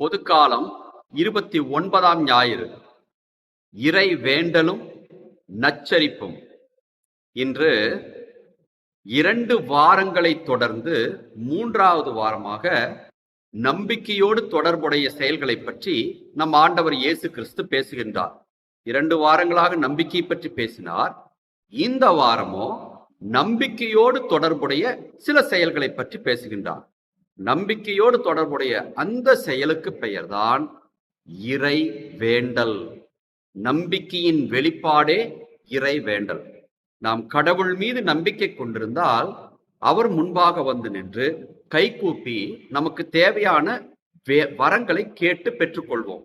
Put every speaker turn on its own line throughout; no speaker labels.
பொதுக்காலம் இருபத்தி ஒன்பதாம் ஞாயிறு. இறை வேண்டலும் நச்சரிப்பும். இன்று இரண்டு வாரங்களை தொடர்ந்து மூன்றாவது வாரமாக நம்பிக்கையோடு தொடர்புடைய செயல்களை பற்றி நம் ஆண்டவர் இயேசு கிறிஸ்து பேசுகின்றார். இரண்டு வாரங்களாக நம்பிக்கை பற்றி பேசினார். இந்த வாரமோ நம்பிக்கையோடு தொடர்புடைய சில செயல்களை பற்றி பேசுகின்றார். நம்பிக்கையோடு தொடர்புடைய அந்த செயலுக்கு பெயர்தான் இறை வேண்டல். நம்பிக்கையின் வெளிப்பாடே இறை வேண்டல். நாம் கடவுள் மீது நம்பிக்கை கொண்டிருந்தால் அவர் முன்பாக வந்து நின்று கைகூப்பி நமக்கு தேவையான வே- வரங்களை கேட்டு பெற்றுக்கொள்வோம்.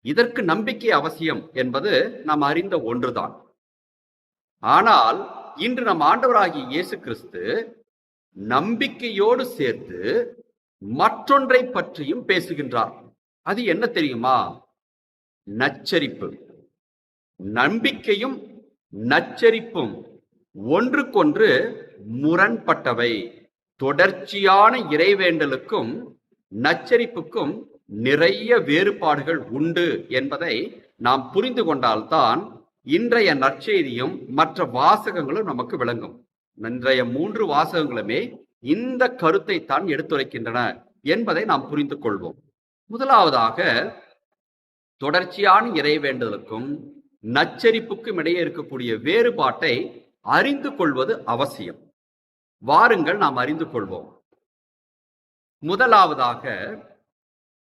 இதற்கு நம்பிக்கை அவசியம் என்பது நாம் அறிந்த ஒன்றுதான். ஆனால் இன்று நம் ஆண்டவராகிய இயேசு கிறிஸ்து நம்பிக்கையோடு சேர்த்து மற்றொன்றை பற்றியும் பேசுகின்றார். அது என்ன தெரியுமா? நச்சரிப்பு. நம்பிக்கையும் நச்சரிப்பும் ஒன்றுக்கொன்று முரண்பட்டவை. தொடர்ச்சியான இறைவேண்டலுக்கும் நச்சரிப்புக்கும் நிறைய வேறுபாடுகள் உண்டு என்பதை நாம் புரிந்து கொண்டால்தான் இன்றைய நற்செய்தியும் மற்ற வாசகங்களும் நமக்கு விளங்கும். இன்றைய மூன்று வாசகங்களுமே இந்த கருத்தை தான் எடுத்துரைக்கின்றன என்பதை நாம் புரிந்து கொள்வோம் முதலாவதாக தொடர்ச்சியான இறைவேண்டலுக்கும் நச்சரிப்புக்கும் இடையே இருக்கக்கூடிய வேறுபாட்டை அறிந்து கொள்வது அவசியம். வாருங்கள் நாம் அறிந்து கொள்வோம். முதலாவதாக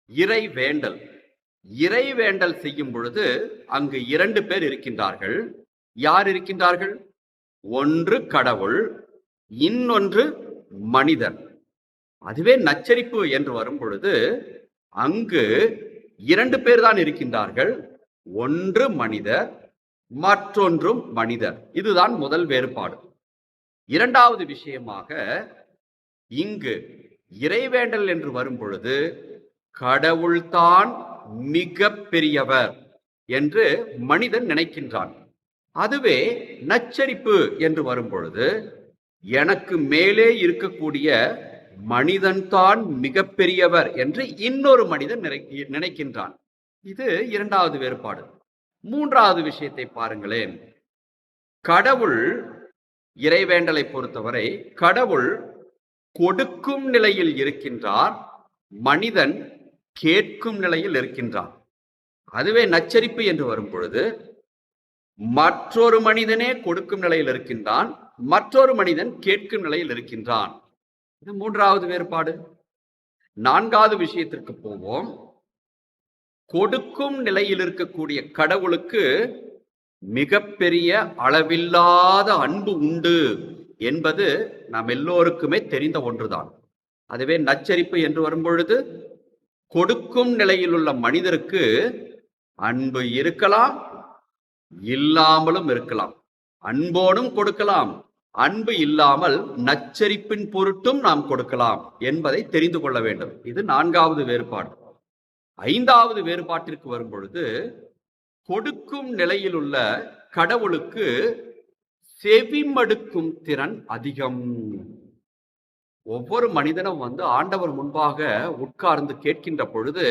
இறை வேண்டல். இறை வேண்டல் செய்யும் பொழுது அங்கு இரண்டு பேர் இருக்கின்றார்கள். யார் இருக்கின்றார்கள்? ஒன்று கடவுள் இன்னொன்று மனிதன். அதுவே நச்சரிப்பு என்று வரும் பொழுது அங்கு இரண்டு பேர் தான் இருக்கின்றார்கள். ஒன்று மனிதர் மற்றொன்றும் மனிதர். இதுதான் முதல் வேறுபாடு. இரண்டாவது விஷயமாக இங்கு இறைவேண்டல் என்று வரும் பொழுது கடவுள்தான் மிக பெரியவர் என்று மனிதன் நினைக்கின்றான். அதுவே நச்சரிப்பு என்று வரும் பொழுது எனக்கு மேலே இருக்கக்கூடிய மனிதன்தான் மிகப்பெரியவர் என்று இன்னொரு மனிதன் நினைக்கின்றான். இது இரண்டாவது வேறுபாடு. மூன்றாவது விஷயத்தை பாருங்களேன். கடவுள் இறைவேண்டலை பொறுத்தவரை கடவுள் கொடுக்கும் நிலையில் இருக்கின்றார் மனிதன் கேட்கும் நிலையில் இருக்கின்றான். அதுவே நச்சரிப்பு என்று வரும் பொழுது மற்றொரு மனிதனே கொடுக்கும் நிலையில் இருக்கின்றான் மற்றொரு மனிதன் கேட்கும் நிலையில் இருக்கின்றான். இது மூன்றாவது வேறுபாடு. நான்காவது விஷயத்திற்கு போவோம். கொடுக்கும் நிலையில் இருக்கக்கூடிய கடவுளுக்கு மிகப்பெரிய அளவில்லாத அன்பு உண்டு என்பது நாம் எல்லோருக்குமே தெரிந்த ஒன்றுதான். அதுவே நச்சரிப்பு என்று வரும்பொழுது கொடுக்கும் நிலையில் உள்ள மனிதருக்கு அன்பு இருக்கலாம் இல்லாமலும் இருக்கலாம். அன்போடும் கொடுக்கலாம் அன்பு இல்லாமல் நச்சரிப்பின் பொருட்டும் நாம் கொடுக்கலாம் என்பதை தெரிந்து கொள்ள வேண்டும். இது நான்காவது வேறுபாடு. ஐந்தாவது வேறுபாட்டிற்கு வரும் பொழுது கொடுக்கும் நிலையில் உள்ள கடவுளுக்கு செவிமடுக்கும் திறன் அதிகம். ஒவ்வொரு மனிதனும் வந்து ஆண்டவர் முன்பாக உட்கார்ந்து கேட்கின்ற பொழுது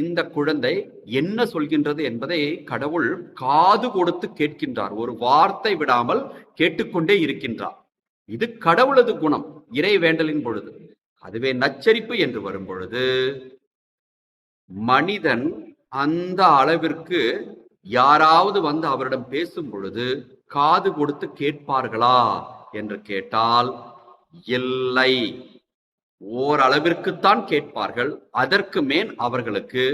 இந்த குழந்தை என்ன சொல்கின்றது என்பதை கடவுள் காது கொடுத்து கேட்கின்றார். ஒரு வார்த்தை விடாமல் கேட்டுக்கொண்டே இருக்கின்றார். இது கடவுளது குணம் இறை வேண்டலின் பொழுது. அதுவே நச்சரிப்பு என்று வரும் பொழுது மனிதன் அந்த அளவிற்கு யாராவது வந்து அவரிடம் பேசும் பொழுது காது கொடுத்து கேட்பார்களா என்று கேட்டால் இல்லை. ஓரளவிற்குத்தான் கேட்பார்கள். அதற்கு மேல் அவர்களுக்கு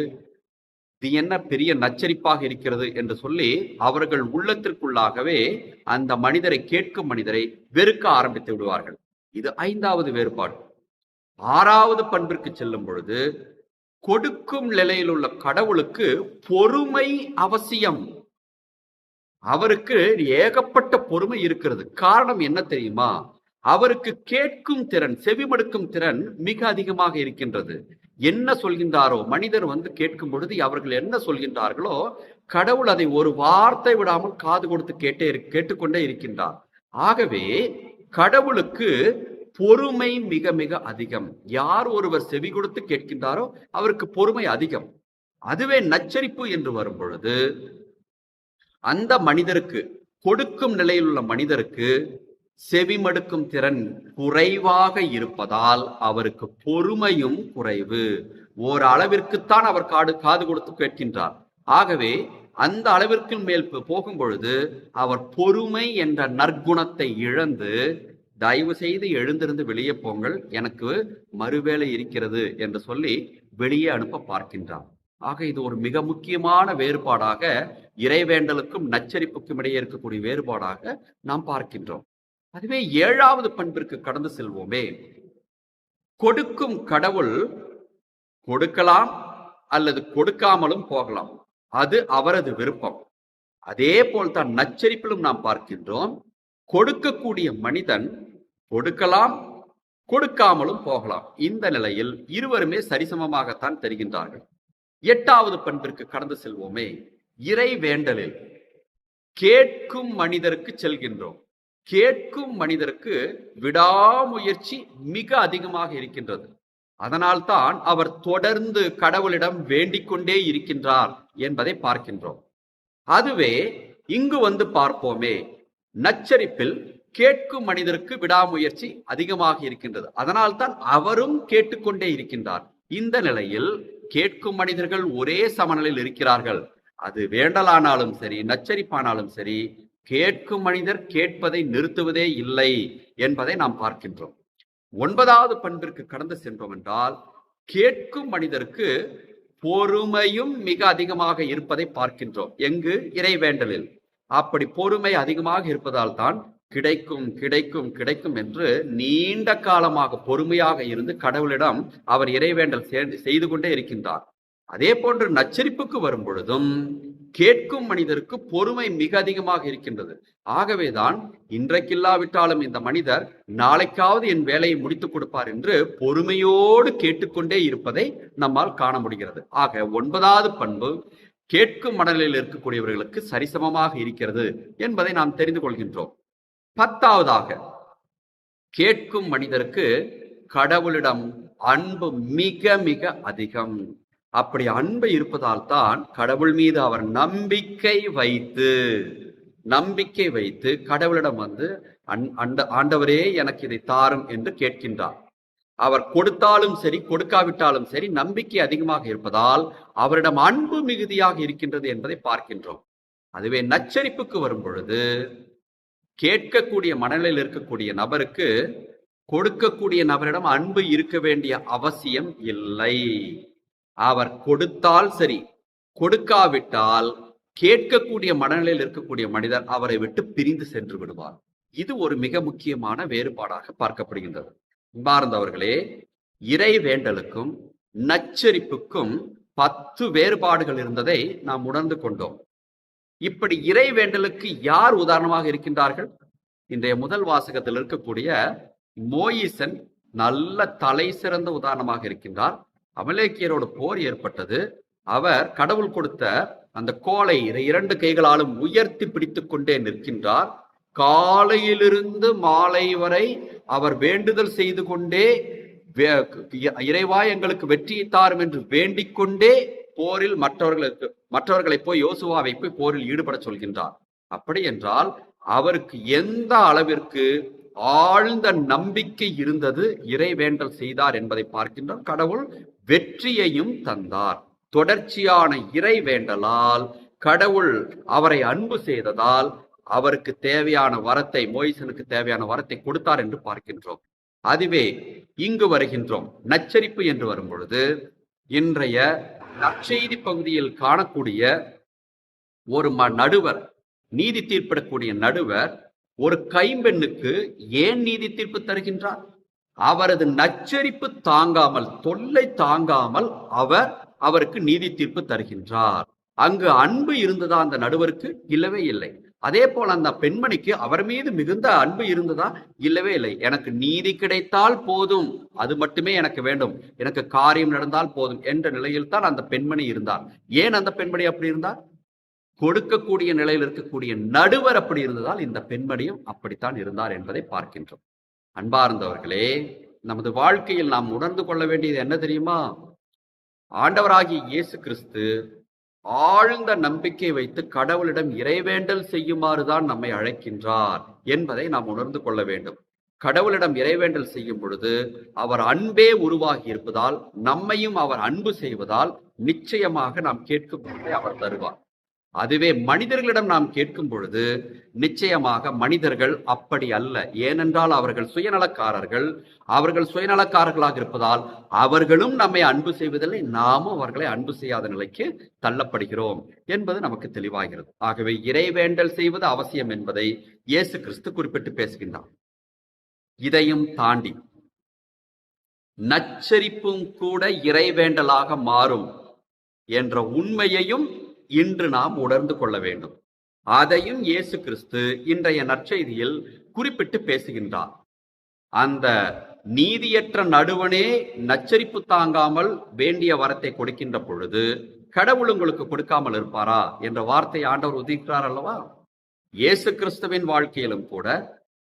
இது என்ன பெரிய நச்சரிப்பாக இருக்கிறது? என்று சொல்லி அவர்கள் உள்ளத்திற்குள்ளாகவே அந்த மனிதரை கேட்கும் மனிதரை வெறுக்க ஆரம்பித்து விடுவார்கள். இது ஐந்தாவது வேறுபாடு. ஆறாவது பண்பிற்கு செல்லும் பொழுது கொடுக்கும் நிலையில் உள்ள கடவுளுக்கு பொறுமை அவசியம். அவருக்கு ஏகப்பட்ட பொறுமை இருக்கிறது. காரணம் என்ன தெரியுமா? அவருக்கு கேட்கும் திறன் செவிமடுக்கும் திறன் மிக அதிகமாக இருக்கின்றது. என்ன சொல்கின்றாரோ மனிதர் வந்து கேட்கும் பொழுது அவர்கள் என்ன சொல்கின்றார்களோ கடவுள் அதை ஒரு வார்த்தை விடாமல் காது கொடுத்து கேட்டே கேட்டுக்கொண்டே இருக்கின்றார். ஆகவே கடவுளுக்கு பொறுமை மிக மிக அதிகம். யார் ஒருவர் செவி கொடுத்து கேட்கின்றாரோ அவருக்கு பொறுமை அதிகம். அதுவே நச்சரிப்பு என்று வரும் பொழுது அந்த மனிதருக்கு கொடுக்கும் நிலையில் உள்ள மனிதருக்கு செவிமடுக்கும் திறன் குறைவாக இருப்பதால் அவருக்கு பொறுமையும் குறைவு. ஓர் அளவிற்குத்தான் அவர் காடு காது கொடுத்து கேட்கின்றார். ஆகவே அந்த அளவிற்கு மேல் போகும் பொழுது அவர் பொறுமை என்ற நற்குணத்தை இழந்து தயவு செய்து எழுந்திருந்து வெளியே போங்கள். எனக்கு மறுவேளை இருக்கிறது என்று சொல்லி வெளியே அனுப்ப பார்க்கின்றார். ஆக இது ஒரு மிக முக்கியமான வேறுபாடாக இறைவேண்டலுக்கும் நச்சரிப்புக்கும் இடையே இருக்கக்கூடிய வேறுபாடாக நாம் பார்க்கின்றோம். அதுவே ஏழாவது பண்பிற்கு கடந்து செல்வோமே. கொடுக்கும் கடவுள் கொடுக்கலாம் அல்லது கொடுக்காமலும் போகலாம். அது அவரது விருப்பம். அதே போல் தான் நச்சரிப்பிலும் நாம் பார்க்கின்றோம். கொடுக்கக்கூடிய மனிதன் கொடுக்கலாம் கொடுக்காமலும் போகலாம். இந்த நிலையில் இருவருமே சரிசமமாகத்தான் தெரிகின்றார்கள். எட்டாவது பண்பிற்கு கடந்து செல்வோமே. இறை வேண்டலில் கேட்கும் மனிதருக்கு செல்கின்றோம். கேட்கும் மனிதருக்கு விடாமுயற்சி மிக அதிகமாக இருக்கின்றது. அதனால்தான் அவர் தொடர்ந்து கடவுளிடம் வேண்டிக் கொண்டே இருக்கின்றார் என்பதை பார்க்கின்றோம். அதுவே இங்கு வந்து பார்ப்போமே நச்சரிப்பில் கேட்கும் மனிதருக்கு விடாமுயற்சி அதிகமாக இருக்கின்றது. அதனால்தான் அவரும் கேட்டுக்கொண்டே இருக்கின்றார். இந்த நிலையில் கேட்கும் மனிதர்கள் ஒரே சமநிலையில் இருக்கிறார்கள். அது வேண்டலானாலும் சரி நச்சரிப்பானாலும் சரி கேட்கும் மனிதர் கேட்பதை நிறுத்துவதே இல்லை என்பதை நாம் பார்க்கின்றோம். ஒன்பதாவது பண்பிற்கு கடந்து சென்றோம் என்றால் கேட்கும் மனிதருக்கு பொறுமையும் மிக அதிகமாக இருப்பதை பார்க்கின்றோம். எங்கு? இறைவேண்டலில். அப்படி பொறுமை அதிகமாக இருப்பதால் தான் கிடைக்கும் கிடைக்கும் கிடைக்கும் என்று நீண்ட காலமாக பொறுமையாக இருந்து கடவுளிடம் அவர் இறைவேண்டல் செய்து கொண்டே இருக்கின்றார். அதே போன்று நச்சரிப்புக்கு வரும் பொழுதும் கேட்கும் மனிதருக்கு பொறுமை மிக அதிகமாக இருக்கின்றது. ஆகவேதான் இன்றைக்கில்லாவிட்டாலும் இந்த மனிதர் நாளைக்காவது என் வேலையை முடித்துக் கொடுப்பார் என்று பொறுமையோடு கேட்டுக்கொண்டே இருப்பதை நம்மால் காண முடிகிறது. ஆக ஒன்பதாவது பண்பு கேட்கும் மனநிலையில் இருக்கக்கூடியவர்களுக்கு சரிசமமாக இருக்கிறது என்பதை நாம் தெரிந்து கொள்கின்றோம். பத்தாவதாக கேட்கும் மனிதருக்கு கடவுளிடம் அன்பு மிக மிக அதிகம். அப்படி அன்பு இருப்பதால் தான் கடவுள் மீது அவர் நம்பிக்கை வைத்து நம்பிக்கை வைத்து கடவுளிடம் வந்து அன் அண்ட ஆண்டவரே எனக்கு இதை தாரும் என்று கேட்கின்றார். அவர் கொடுத்தாலும் சரி கொடுக்காவிட்டாலும் சரி நம்பிக்கை அதிகமாக இருப்பதால் அவரிடம் அன்பு மிகுதியாக இருக்கின்றது என்பதை பார்க்கின்றோம். அதுவே நச்சரிப்புக்கு வரும் பொழுது கேட்கக்கூடிய மனநிலையில் இருக்கக்கூடிய நபருக்கு கொடுக்கக்கூடிய நபரிடம் அன்பு இருக்க வேண்டிய அவசியம் இல்லை. அவர் கொடுத்தால் சரி கொடுக்காவிட்டால் கேட்கக்கூடிய மனநிலையில் இருக்கக்கூடிய மனிதர் அவரை விட்டு பிரிந்து சென்று விடுவார். இது ஒரு மிக முக்கியமான வேறுபாடாக பார்க்கப்படுகின்றது. பார்ந்தவர்களே இறை வேண்டலுக்கும் நச்சரிப்புக்கும் பத்து வேறுபாடுகள் இருந்ததை நாம் உணர்ந்து கொண்டோம். இப்படி இறை வேண்டலுக்கு யார் உதாரணமாக இருக்கின்றார்கள்? இன்றைய முதல் வாசகத்தில் இருக்கக்கூடிய மோயிசன் நல்ல தலை சிறந்த உதாரணமாக இருக்கின்றார். அமலேக்கியரோட போர் ஏற்பட்டது. அவர் கடவுள் கொடுத்த அந்த கோலை இரண்டு கைகளாலும் உயர்த்தி பிடித்து கொண்டே நிற்கின்றார். காலையிலிருந்து மாலை வரை அவர் வேண்டுதல் செய்து கொண்டே இறைவா எங்களுக்கு வெற்றியை தாரும் என்று வேண்டிக் கொண்டே போரில் மற்றவர்களுக்கு மற்றவர்களை போய் யோசுவாவை போய் போரில் ஈடுபட சொல்கின்றார். அப்படி என்றால் அவருக்கு எந்த அளவிற்கு ஆழ்ந்த நம்பிக்கை இருந்தது இறைவேண்டல் செய்தார் என்பதை பார்க்கின்றோம். கடவுள் வெற்றியையும் தந்தார். தொடர்ச்சியான இறை வேண்டலால் கடவுள் அவரை அன்பு செய்ததால் அவருக்கு தேவையான வரத்தை மோயிசனுக்கு தேவையான வரத்தை கொடுத்தார் என்று பார்க்கின்றோம். அதுவே இங்கு வருகின்றோம். நச்சரிப்பு என்று வரும் பொழுது இன்றைய நற்செய்தி பகுதியில் காணக்கூடிய ஒரு ம நடுவர் நீதி தீர்ப்பிடக்கூடிய நடுவர் ஒரு கைம்பெண்ணுக்கு ஏன் நீதி தீர்ப்பு தருகின்றார்? அவரது நச்சரிப்பு தாங்காமல் தொல்லை தாங்காமல் அவர் அவருக்கு நீதி தீர்ப்பு தருகின்றார். அங்கு அன்பு இருந்ததா அந்த நடுவருக்கு? இல்லவே இல்லை. அதே போல அந்த பெண்மணிக்கு அவர் மீது மிகுந்த அன்பு இருந்ததா? இல்லவே இல்லை. எனக்கு நீதி கிடைத்தால் போதும். அது மட்டுமே எனக்கு வேண்டும். எனக்கு காரியம் நடந்தால் போதும் என்ற நிலையில் தான் அந்த பெண்மணி இருந்தார். ஏன் அந்த பெண்மணி அப்படி இருந்தார்? கொடுக்கக்கூடிய நிலையில் இருக்கக்கூடிய நடுவர் அப்படி இருந்ததால் இந்த பெண்மணியும் அப்படித்தான் இருந்தார் என்பதை பார்க்கின்றோம். அன்பார்ந்தவர்களே நமது வாழ்க்கையில் நாம் உணர்ந்து கொள்ள வேண்டியது என்ன தெரியுமா? ஆண்டவராகிய இயேசு கிறிஸ்து ஆழ்ந்த நம்பிக்கை வைத்து கடவுளிடம் இறைவேண்டல் செய்யுமாறுதான் நம்மை அழைக்கின்றார் என்பதை நாம் உணர்ந்து கொள்ள வேண்டும். கடவுளிடம் இறைவேண்டல் செய்யும் பொழுது அவர் அன்பே உருவாகி இருப்பதால் நம்மையும் அவர் அன்பு செய்வதால் நிச்சயமாக நாம் கேட்கும் அவர் தருவார். அதுவே மனிதர்களிடம் நாம் கேட்கும் பொழுது நிச்சயமாக மனிதர்கள் அப்படி அல்ல. ஏனென்றால் அவர்கள் சுயநலக்காரர்கள். அவர்கள் சுயநலக்காரர்களாக இருப்பதால் அவர்களும் நம்மை அன்பு செய்வதில்லை நாமும் அவர்களை அன்பு செய்யாத நிலைக்கு தள்ளப்படுகிறோம் என்பது நமக்கு தெளிவாகிறது. ஆகவே இறைவேண்டல் செய்வது அவசியம் என்பதை இயேசு கிறிஸ்து குறிப்பிட்டு பேசுகின்றார். இதையும் தாண்டி நச்சரிப்பும் கூட இறைவேண்டலாக மாறும் என்ற உண்மையையும் இன்று நாம் உணர்ந்து கொள்ள வேண்டும். அதையும் இயேசு கிறிஸ்து இன்றைய நற்செய்தியில் குறிப்பிட்டு பேசுகின்றார். அந்த நீதியற்ற நடுவனே நச்சரிப்பு தாங்காமல் வேண்டிய வரத்தை கொடுக்கின்ற பொழுது கடவுள் உங்களுக்கு கொடுக்காமல் இருப்பாரா? என்ற வார்த்தை ஆண்டவர் உதிக்கிறார் அல்லவா? இயேசு கிறிஸ்துவின் வாழ்க்கையிலும் கூட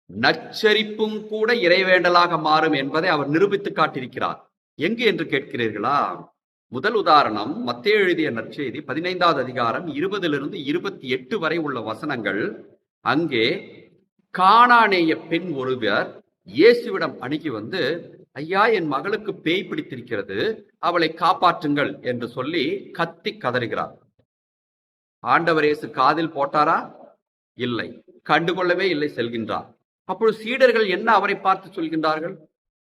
நச்சரிப்பும் கூட இறைவேண்டலாக மாறும் என்பதை அவர் நிரூபித்து காட்டியிருக்கிறார். எங்கு என்று கேட்கிறீர்களா? முதல் உதாரணம் மத்திய எழுதிய நற்செய்தி பதினைந்தாவது அதிகாரம் இருபதிலிருந்து இருபத்தி எட்டு வரை உள்ள வசனங்கள். அங்கே காணானேய பெண் ஒருவர் இயேசுவிடம் அணுகி வந்து ஐயா என் மகளுக்கு பேய் பிடித்திருக்கிறது அவளை காப்பாற்றுங்கள் என்று சொல்லி கத்தி கதறுகிறார். ஆண்டவர் இயேசு காதில் போட்டாரா? இல்லை. கண்டுகொள்ளவே இல்லை செல்கின்றார். அப்பொழுது சீடர்கள் என்ன அவரை பார்த்து சொல்கின்றார்கள்?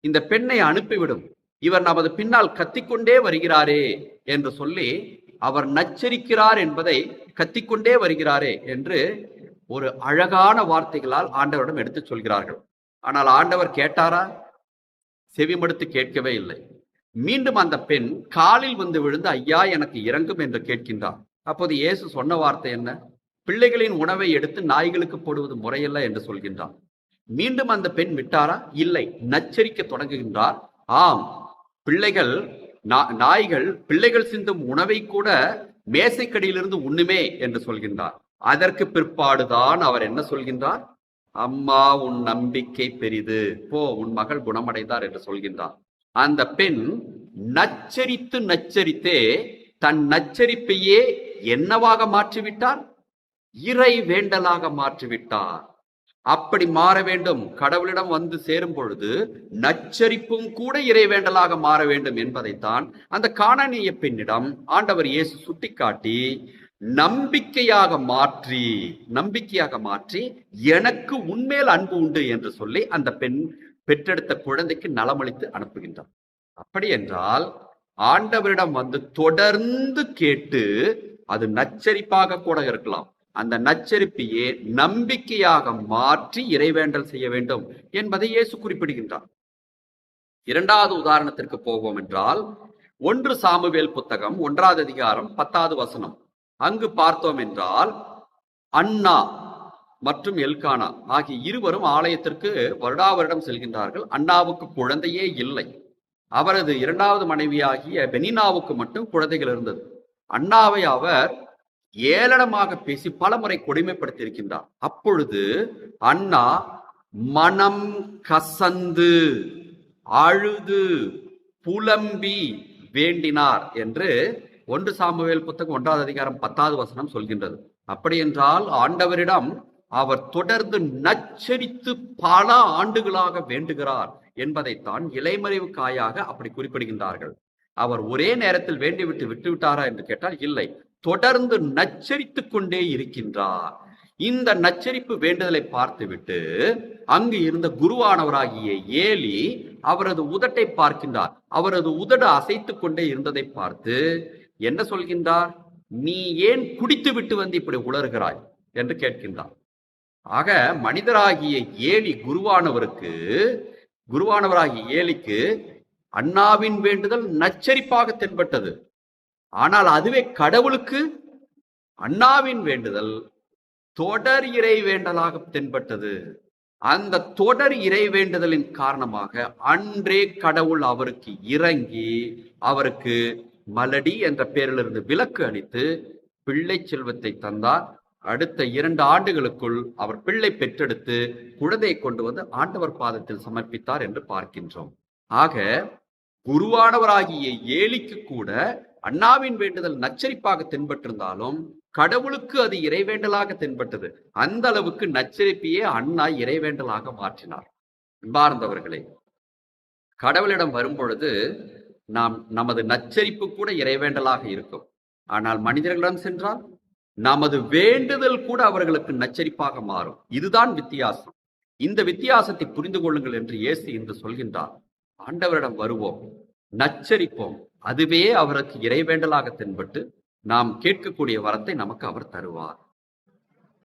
இந்த பெண்ணை அனுப்பிவிடும். இவர் நமது பின்னால் கத்திக்கொண்டே வருகிறாரே என்று சொல்லி அவர் நச்சரிக்கிறார் என்பதை கத்திக்கொண்டே வருகிறாரே என்று ஒரு அழகான வார்த்தைகளால் ஆண்டவரிடம் எடுத்து சொல்கிறார்கள். ஆனால் ஆண்டவர் கேட்டாரா? செவிமடுத்து கேட்கவே இல்லை. மீண்டும் அந்த பெண் காலில் வந்து விழுந்து ஐயா எனக்கு இறங்கும் என்று கேட்கின்றார். அப்போது இயேசு சொன்ன வார்த்தை என்ன? பிள்ளைகளின் உணவை எடுத்து நாய்களுக்கு போடுவது முறையல்ல என்று சொல்கின்றார். மீண்டும் அந்த பெண் விட்டாரா? இல்லை. நச்சரிக்க தொடங்குகின்றார். ஆம் பிள்ளைகள் நாய்கள் பிள்ளைகள் சிந்தும் உணவை கூட மேசைக்கடியிலிருந்து உண்ணுமே என்று சொல்கின்றார். அதற்கு பிற்பாடுதான் அவர் என்ன சொல்கின்றார்? அம்மா உன் நம்பிக்கை பெரிது. போ உன் மகள் குணமடைந்தார் என்று சொல்கின்றார். அந்த பெண் நச்சரித்து நச்சரித்தே தன் நச்சரிப்பையே என்னவாக மாற்றிவிட்டார்? இறை வேண்டலாக மாற்றிவிட்டார். அப்படி மாற வேண்டும். கடவுளிடம் வந்து சேரும் பொழுது நச்சரிப்பும் கூட இறைவேண்டலாக மாற வேண்டும் என்பதைத்தான் அந்த காணானிய பெண்ணிடம் ஆண்டவர் இயேசு சுட்டிக்காட்டி நம்பிக்கையாக மாற்றி நம்பிக்கையாக மாற்றி எனக்கு உண்மையில் அன்பு உண்டு என்று சொல்லி அந்த பெண் பெற்றெடுத்த குழந்தைக்கு நலமளித்து அனுப்புகின்றார் அப்படி என்றால் ஆண்டவரிடம் வந்து தொடர்ந்து கேட்டு அது நச்சரிப்பாக கூட இருக்கலாம். அந்த நச்சரிப்பையே நம்பிக்கையாக மாற்றி இறைவேண்டல் செய்ய வேண்டும் என்பதை இயேசு குறிப்பிடுகின்றார். இரண்டாவது உதாரணத்திற்கு போவோம் என்றால் ஒன்று சாமுவேல் புத்தகம் ஒன்றாவது அதிகாரம் பத்தாவது வசனம். அங்கு பார்த்தோம் என்றால் அண்ணா மற்றும் எல்கானா ஆகிய இருவரும் ஆலயத்திற்கு வருடா வருடம் செல்கின்றார்கள். அண்ணாவுக்கு குழந்தையே இல்லை. அவரது இரண்டாவது மனைவியாகிய பெனினாவுக்கு மட்டும் குழந்தைகள் இருந்தது. அண்ணாவை அவர் ஏளனமாக பேசி பலமுறை கொடுமைப்படுத்தி இருக்கின்றார் அப்பொழுது அண்ணா மனம் கசந்து அழுது புலம்பி வேண்டினார் என்று ஒன்று சாமுவேல் புத்தகம் ஒன்றாவது அதிகாரம் பத்தாவது வசனம் சொல்கின்றது. அப்படி என்றால் ஆண்டவரிடம் அவர் தொடர்ந்து நச்சரித்து பல ஆண்டுகளாக வேண்டுகிறார் என்பதைத்தான் இலைமறைவு காயாக அப்படி குறிப்பிடுகின்றார்கள். அவர் ஒரே நேரத்தில் வேண்டிவிட்டு விட்டு விட்டாரா என்று கேட்டால் இல்லை. தொடர்ந்து நச்சரித்து கொண்டே இருக்கின்றார். இந்த நச்சரிப்பு வேண்டுதலை பார்த்துவிட்டு அங்கு இருந்த குருவானவராகிய ஏலி அவரது உதட்டை பார்க்கின்றார். அவரது உதடு அசைத்து கொண்டே இருந்ததை பார்த்து என்ன சொல்கின்றார்? நீ ஏன் குடித்து விட்டு வந்து இப்படி உளறுகிறாய் என்று கேட்கின்றார். ஆக மனிதராகிய ஏலி குருவானவருக்கு குருவானவராகிய ஏலிக்கு அண்ணாவின் வேண்டுதல் நச்சரிப்பாக தென்பட்டது. ஆனால் அதுவே கடவுளுக்கு அண்ணாவின் வேண்டுதல் தொடர் இறை வேண்டலாக தென்பட்டது. அந்த தொடர் இறை வேண்டுதலின் காரணமாக அன்றே கடவுள் அவருக்கு இறங்கி அவருக்கு மலடி என்ற பெயரிலிருந்து விலக்கு அளித்து பிள்ளை செல்வத்தை தந்தார். அடுத்த இரண்டு ஆண்டுகளுக்குள் அவர் பிள்ளை பெற்றெடுத்து குழந்தையை கொண்டு வந்து ஆண்டவர் பாதத்தில் சமர்ப்பித்தார் என்று பார்க்கின்றோம். ஆக குருவானவராகிய ஏலிக்கு கூட அண்ணாவின் வேண்டுதல் நச்சரிப்பாக தென்பட்டிருந்தாலும் கடவுளுக்கு அது இறைவேண்டலாக தென்பட்டது. அந்த அளவுக்கு நச்சரிப்பையே அண்ணா இறைவேண்டலாக மாற்றினார். அன்பார்ந்தவர்களே கடவுளிடம் வரும்பொழுது நாம் நமது நச்சரிப்பு கூட இறைவேண்டலாக இருக்கும். ஆனால் மனிதர்களிடம் சென்றால் நமது வேண்டுதல் கூட அவர்களுக்கு நச்சரிப்பாக மாறும். இதுதான் வித்தியாசம். இந்த வித்தியாசத்தை புரிந்து கொள்ளுங்கள் என்று இயேசு இன்று சொல்கின்றார். ஆண்டவரிடம் வருவோம் நச்சரிப்போம். அதுவே அவருக்கு இறைவேண்டலாக தென்பட்டு நாம் கேட்கக்கூடிய வரத்தை நமக்கு அவர் தருவார்.